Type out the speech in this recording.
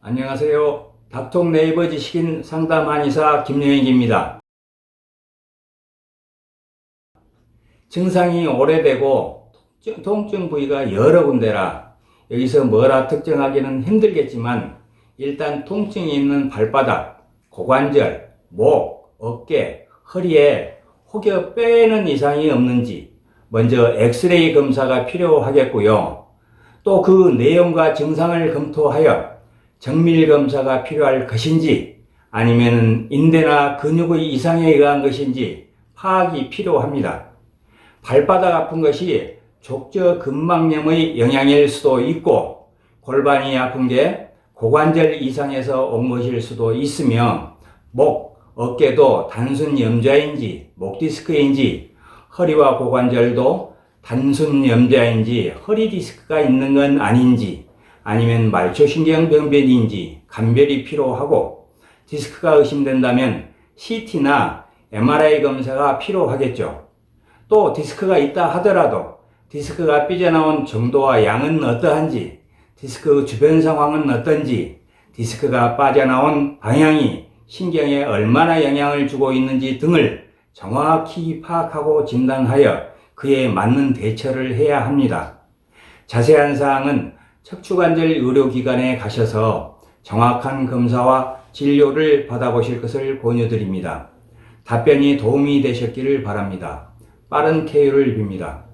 안녕하세요. 닥통 네이버 지식인 상담 한의사 김영익입니다. 증상이 오래되고 통증, 부위가 여러 군데라 여기서 뭐라 특정하기는 힘들겠지만 일단 통증이 있는 발바닥, 고관절, 목, 어깨, 허리에 혹여 빼는 이상이 없는지 먼저 엑스레이 검사가 필요하겠고요. 또 그 내용과 증상을 검토하여 정밀 검사가 필요할 것인지 아니면 인대나 근육의 이상에 의한 것인지 파악이 필요합니다. 발바닥 아픈 것이 족저 근막염의 영향일 수도 있고 골반이 아픈 게 고관절 이상에서 온 것일 수도 있으며 목, 어깨도 단순 염좌인지 목 디스크인지 허리와 고관절도 단순 염좌인지 허리 디스크가 있는 건 아닌지 아니면 말초신경 병변인지 감별이 필요하고 디스크가 의심된다면 CT나 MRI 검사가 필요하겠죠. 또 디스크가 있다 하더라도 디스크가 삐져나온 정도와 양은 어떠한지, 디스크 주변 상황은 어떤지, 디스크가 빠져나온 방향이 신경에 얼마나 영향을 주고 있는지 등을 정확히 파악하고 진단하여 그에 맞는 대처를 해야 합니다. 자세한 사항은 척추관절 의료기관에 가셔서 정확한 검사와 진료를 받아보실 것을 권유드립니다. 답변이 도움이 되셨기를 바랍니다. 빠른 쾌유를 빕니다.